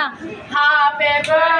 Happy birthday,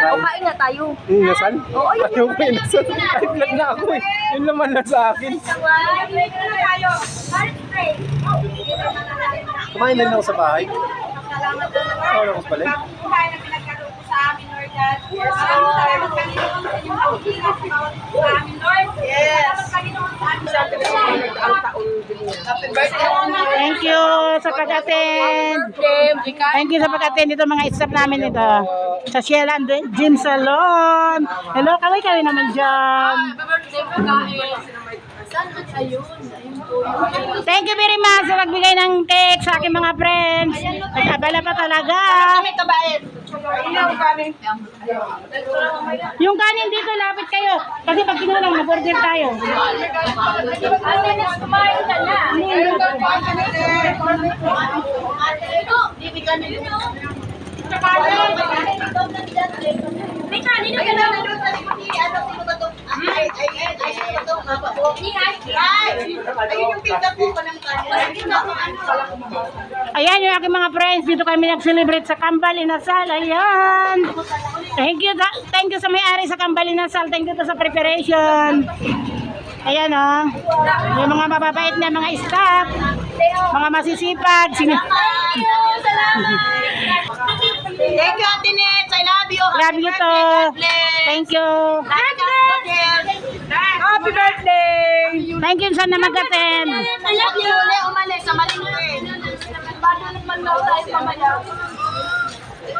Kumain na tayo. Inasal? Oo, Ayaw ko inasal. Ay, vlog na ako eh. Yun naman lang sa akin. Kumain na lang ako sa bahay. Ako lang ako pala. eh. Kumain na pinagkaloob ko sa amin, Lord God. Maraming salamat, Panginoon, sa inyong pagkikinig sa amin, Lord. Salamat, Panginoon, sa amin. Thank you sa pag-attend. Thank you sa pag-attend dito mga staff namin ito. Sa Sheila and Gym Salon. Hello, kaway-kaway naman dyan. Thank you very much sa nagbigay ng cake sa aking mga friends. Nagkabala pa talaga. Yung kanin dito, lapit kayo. Kasi pag kinulang, mag-order tayo. May kanin na gano'n. Ano, sino ba to? Ay, ay, Ayan yung aking mga friends. Dito kami nag-celebrate sa Kambal Inasal. Ayan. Thank you. Thank you sa may-ari sa Kambal Inasal. Thank you to sa preparation. Ayan oh. Yung mga mababait na mga staff. Mga masisipag. Sino? Thank you, Ate Nets. I love you. Love you to. Thank you. Happy birthday! Thank you sa na mag-attend. I love you. Uli, umalis sa maling tayo?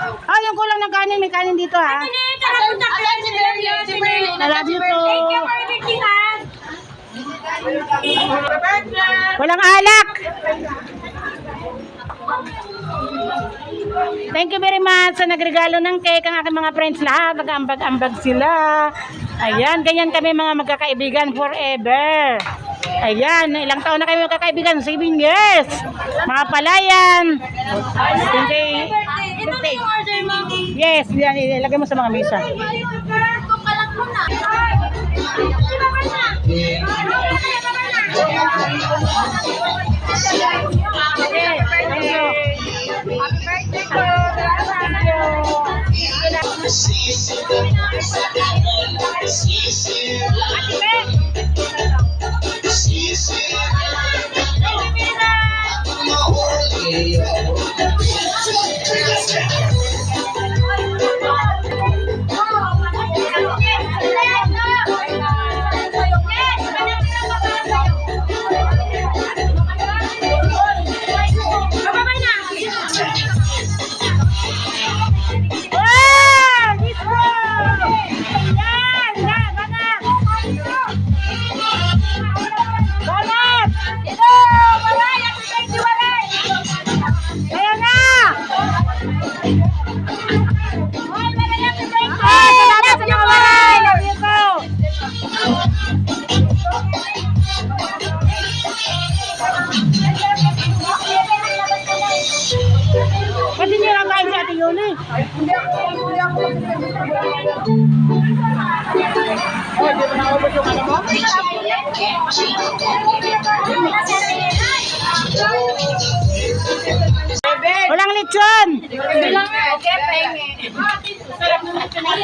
Oh, yung kulang ng kanin. May kanin dito ha. Ayan si Berlin. Si Berlin. I love you to. Thank you for everything, ha? Walang alak. Thank you very much sa nagregalo ng cake ang aking mga friends lahat. Nag-ambag-ambag sila. Ayan, ganyan kami mga magkakaibigan forever. Ayan, ilang taon na kami magkakaibigan? 7 years. Mga palayan. Hindi. Ito yung order, mami. Yes, yan, ilagay mo sa mga mesa. Pwede niyo lang. Hindi ako, hindi ako. Oh, mo naubos yung ano mo? Walang lechon! Okay, penge. Sarap ng lechon.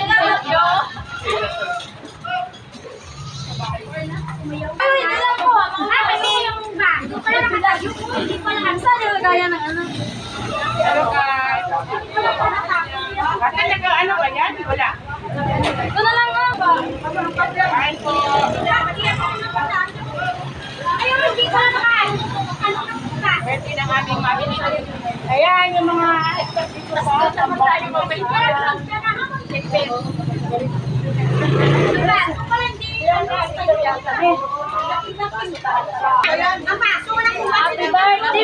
Happy birthday.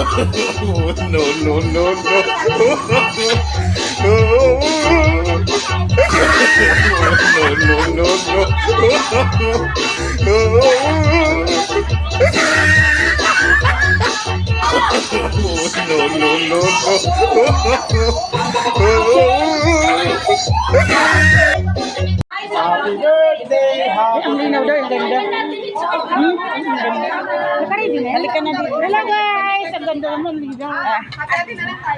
No, no, no, no. no, no, no, no. no, no, no, Happy birthday! Happy Ang linaw daw, ang ganda. Hmm? Ang ganda. Halika na dito. Ganda naman, linaw.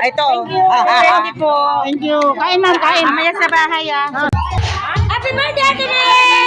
Ito. Thank you. Thank you po. Thank you. Kain ma'am, kain. Mamaya sa bahay ah. Happy birthday, Ate Nel!